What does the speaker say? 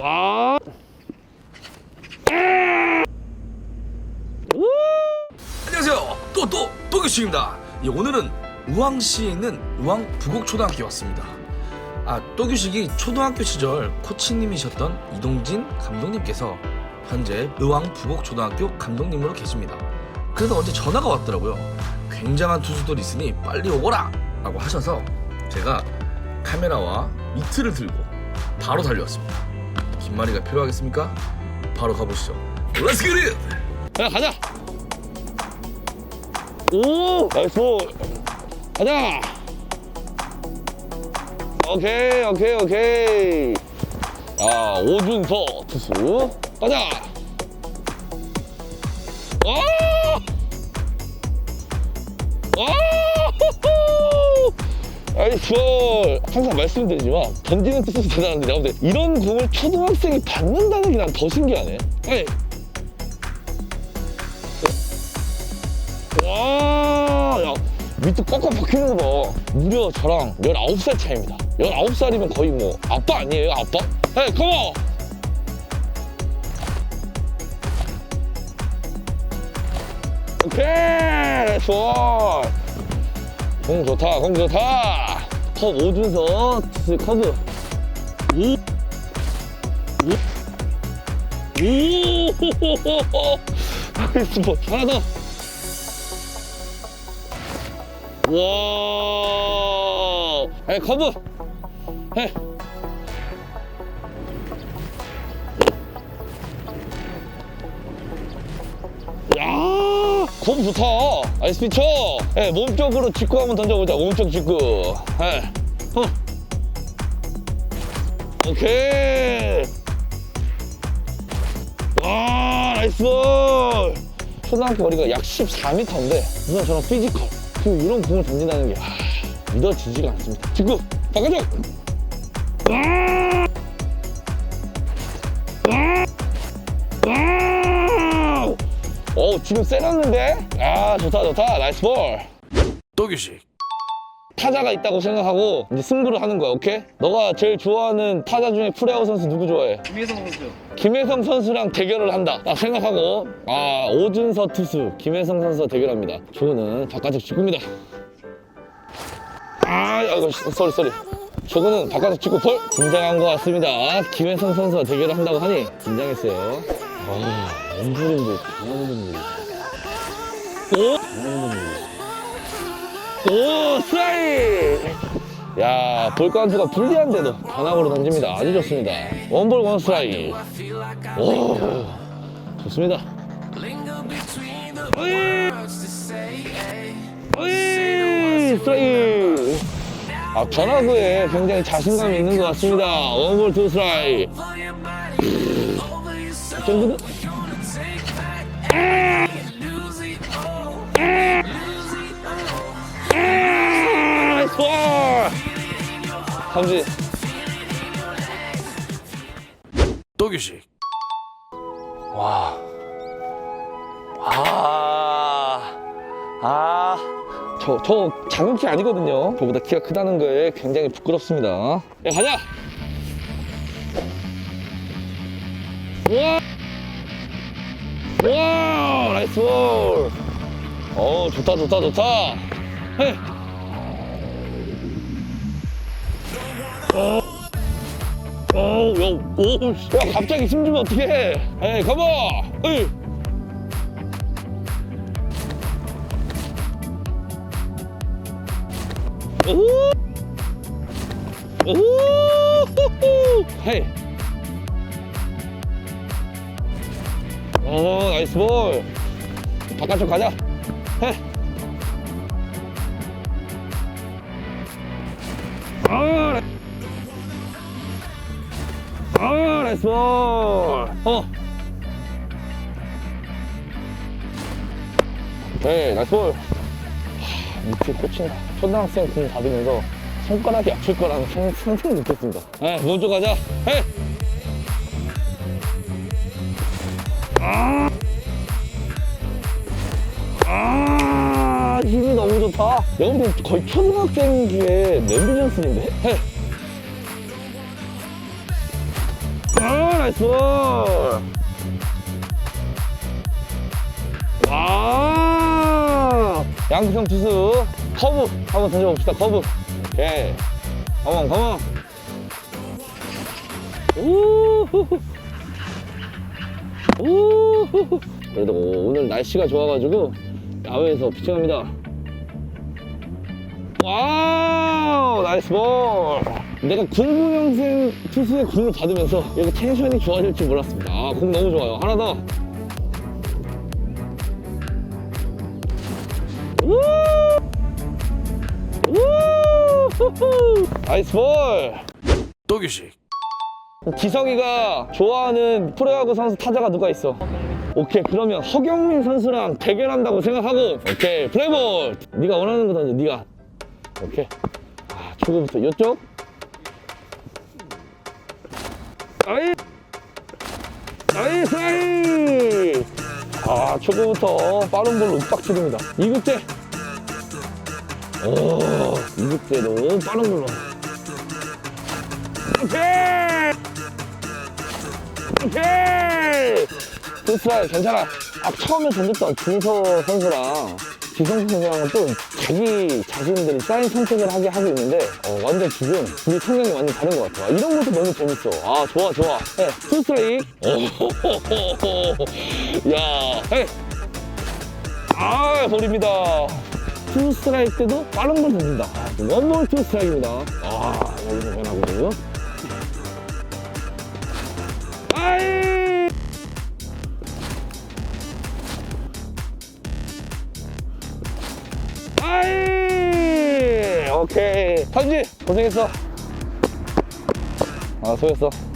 와. 안녕하세요. 또또 또규씨입니다. 예, 오늘은 우왕시에 있는 우왕 부곡초등학교에 왔습니다. 아 또규식이 초등학교 시절 코치님이셨던 이동진 감독님께서 현재 의왕 부곡초등학교 감독님으로 계십니다. 그래서 어제 전화가 왔더라고요. 굉장한 투수들이 있으니 빨리 오거라! 라고 하셔서 제가 카메라와 미트를 들고 바로 달려왔습니다. 긴 마리가 필요하겠습니까? 바로 가보시죠. Get it! 자, 가자. 오, 나이스 볼. 가자. 오케이, 오케이, 오케이. 아, 오준서 투수. 가자. 와! 나이스 볼. 항상 말씀드리지만 던지는 뜻은 대단한데 내가 볼때 이런 공을 초등학생이 받는다는 게 난 더 신기하네. 아니, 와, 야, 밑에 꽉꽉 박히는 거 봐. 무려 저랑 19살 차이입니다. 19살이면 거의 뭐, 아빠 아니에요, 아빠? 헤이, 컴온! 오케이! 좋아! 공 좋다, 공 좋다! 컵 투수 커브. 오! 오! 오! 나이스 볼. 하나 더. 와, 에 커브, 해. 야, 커브 좋다. 아이스 피쳐. 에 몸쪽으로 직구 한번 던져보자. 몸쪽 직구. 에, 어. 오케이. 와, 나이스 볼. 초등학교 거리가 약 14m인데 우선 저런 피지컬 그리고 이런 공을 던진다는 게 아, 믿어지지가 않습니다. 직구 바꿔줘. 와! 와! 지금 세놨는데? 아 좋다 좋다 나이스 볼. 또규식 타자가 있다고 생각하고 이제 승부를 하는 거야 오케이? 너가 제일 좋아하는 타자 중에 프레아웃 선수 누구 좋아해? 김혜성 선수요. 김혜성 선수랑 대결을 한다. 딱 생각하고 아 오준서 투수 김혜성 선수와 대결합니다. 저거는 바깥쪽 직구입니다. 아 아이고 쏘리 쏘리. 저거는 바깥쪽 직구 볼 긴장한 것 같습니다. 김혜성 선수와 대결을 한다고 하니 긴장했어요. 아 원불인데 강원분들. 오 오, 스트라이크! 야, 볼관수가 불리한데도 변화구로 던집니다. 아주 좋습니다. 원볼 원 스트라이크. 오, 좋습니다. 어이! 어이! 스트라이크! 아, 변화구에 굉장히 자신감이 있는 것 같습니다. 원볼 투 스트라이크. 정도는? 볼! 삼진. 또규식 와. 아. 아. 저, 저 작은 키 아니거든요. 저보다 키가 크다는 거에 굉장히 부끄럽습니다. 야, 가자! 우와! 우와! 나이스 볼! 어, 좋다, 좋다, 좋다! 헤! 어, 야, 오, 씨. 야, 갑자기 힘 주면 어떡해? 에이, 가봐! 에이! 오! 오! 헤이! 오, 나이스 볼! 바깥쪽 가자! 헤! 아, 아, 나이스 볼! 어. 네, 나이스 볼. 하, 밑에 꽂힌다. 초등학생 공 받으면서 손가락이 아플 거라는 상- 상상을 못했습니다. 네, 먼저 가자. 해! 아! 아, 힘이 너무 좋다. 여러분들 거의 초등학생기에 램비 존슨인데? 해! 아, 나이스 볼. 와. 양성 투수. 커브. 한번 던져봅시다, 커브. 오케이. 컴온, 컴온. 우후후. 우후후. 그래도 오늘 날씨가 좋아가지고 야외에서 피칭합니다. 와우 나이스 볼 내가 09년생 투수의 공을 받으면서 이렇게 텐션이 좋아질 줄 몰랐습니다 아 공 너무 좋아요 하나 더 우! 우후후. 나이스 볼 또규식 기석이가 좋아하는 프로야구 선수 타자가 누가 있어? 오케이 그러면 허경민 선수랑 대결한다고 생각하고 오케이 플레이볼! 네가 원하는 거 던져 네가. 오케이. 아 초구부터 이쪽. 아이 아이 사이 아 초구부터 빠른 볼로 윽박 치릅니다. 이국제 오 이국제도 빠른 볼로. 오케이 오케이! 투스라이 괜찮아. 아, 처음에 던졌던 준서 선수랑 지성 선수랑은 또 자기 자신들이 사인 선택을 하게 하고 있는데 어, 완전 지금 우리 성향이 완전 다른 것 같아. 아, 이런 것도 너무 재밌어. 아 좋아 좋아. 네. 오호호호호. 야, 헤이. 아 볼입니다. 투스트라이크 때도 빠른 볼 던진다. 아, 원볼 투스트라이크입니다. 아 여기서 변하고. 아 오케이. 탄지, 고생했어. 아, 수고했어.